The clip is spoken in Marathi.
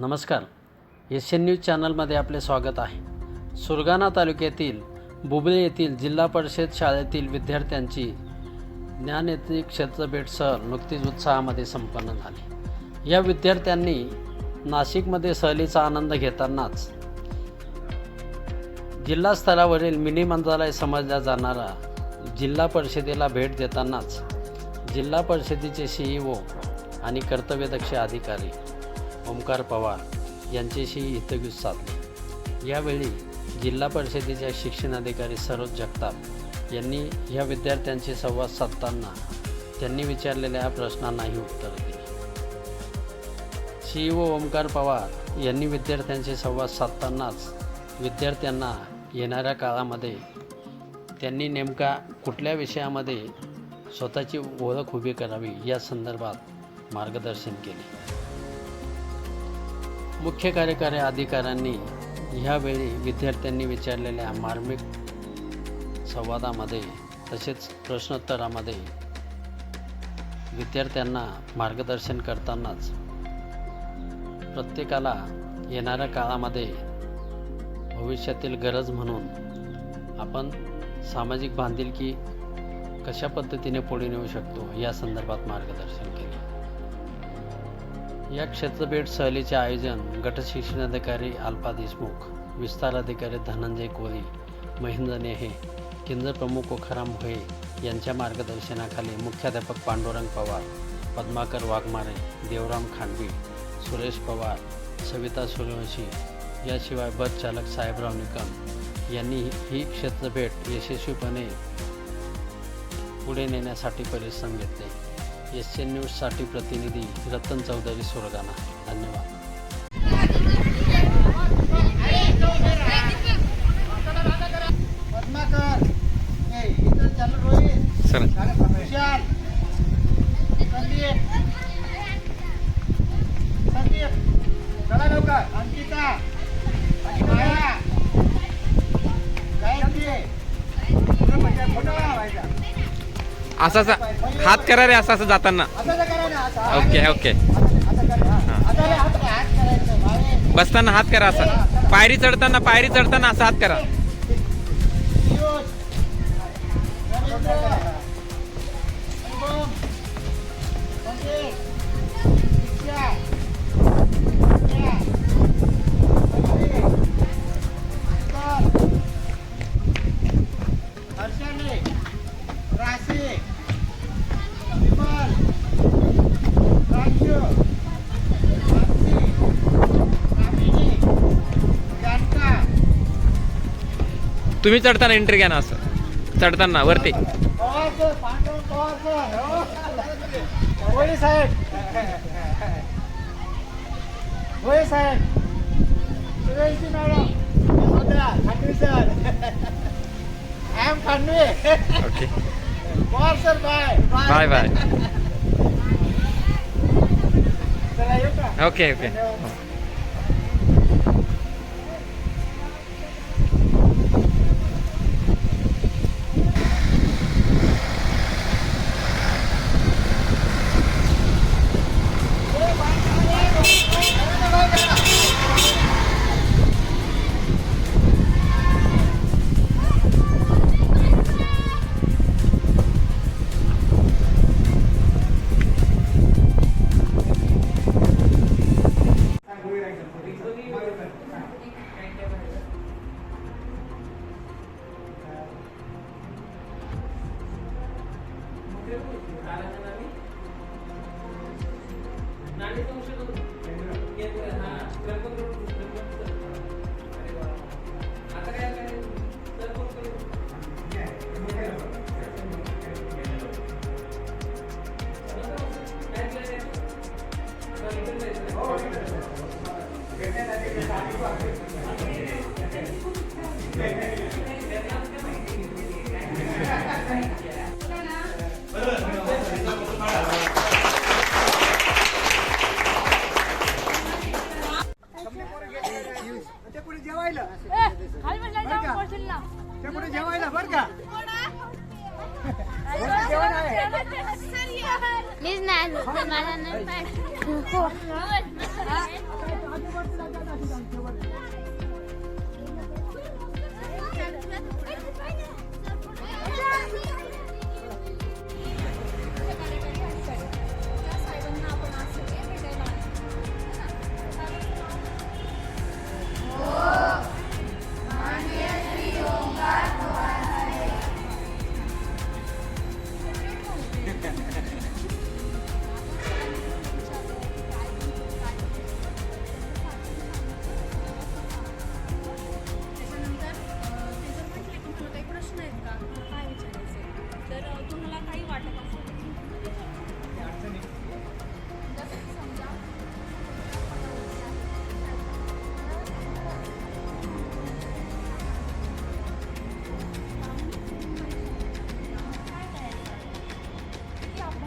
नमस्कार. एस एन न्यूज चॅनलमध्ये आपले स्वागत आहे. सुरगाणा तालुक्यातील बुबळे येथील जिल्हा परिषद शाळेतील विद्यार्थ्यांची ज्ञानेत्री क्षेत्रभेट सहल नुकतीच उत्साहामध्ये संपन्न झाली. या विद्यार्थ्यांनी नाशिकमध्ये सहलीचा आनंद घेतानाच जिल्हा स्तरावरील मिनी मंत्रालय समजल्या जाणारा जिल्हा परिषदेला भेट देतानाच जिल्हा परिषदेचे सीईओ आणि कर्तव्यदक्ष अधिकारी ओमकार पवार यांच्याशी हितगुज साधले. यावेळी जिल्हा परिषदेच्या शिक्षणाधिकारी सरोज जगताप यांनी या विद्यार्थ्यांशी संवाद साधताना त्यांनी विचारलेल्या प्रश्नांनाही उत्तर दिली. सीईओ ओमकार पवार यांनी विद्यार्थ्यांशी संवाद साधतानाच विद्यार्थ्यांना येणाऱ्या काळामध्ये त्यांनी नेमका कुठल्या विषयामध्ये स्वतःची ओळख उभी करावी या संदर्भात मार्गदर्शन केले. मुख्य कार्यकारी अधिकाऱ्यांनी ह्यावेळी विद्यार्थ्यांनी विचारलेल्या मार्मिक संवादामध्ये तसेच प्रश्नोत्तरामध्ये विद्यार्थ्यांना मार्गदर्शन करतानाच प्रत्येकाला येणाऱ्या काळामध्ये भविष्यातील गरज म्हणून आपण सामाजिक बांधिलकी कशा पद्धतीने पुढे नेऊ शकतो या संदर्भात मार्गदर्शन केले. या क्षेत्रभेट सहलीचे आयोजन गटशिक्षणाधिकारी अल्पा देशमुख विस्तार अधिकारी धनंजय कोळी महेंद्र नेहे केंद्र प्रमुख ओखाराम भोये यांच्या मार्गदर्शनाखाली मुख्याध्यापक पांडुरंग पवार पद्माकर वाघमारे देवराम खांडवी सुरेश पवार सविता सूर्यवंशी याशिवाय बस चालक साहेबराव निकम यांनी ही क्षेत्रभेट यशस्वीपणे पुढे नेण्यासाठी परिश्रम घेतले. एस एन न्यूजसाठी प्रतिनिधी रतन चौधरी सुरगाणा. धन्यवाद. अंकिता. असं असं हात करा रे असं असं जाताना. Okay okay. बसताना हात करा असं. पायरी चढताना पायरी चढताना असं हात करा. तुम्ही चढताना एंट्री घ्या ना असं. चढताना वरती. साहेब I am okay. Bye bye okay okay 哪里都是 ते पुढे जेवायला. ते पुढे जेवायला बरं का? मीच नाही मला नाही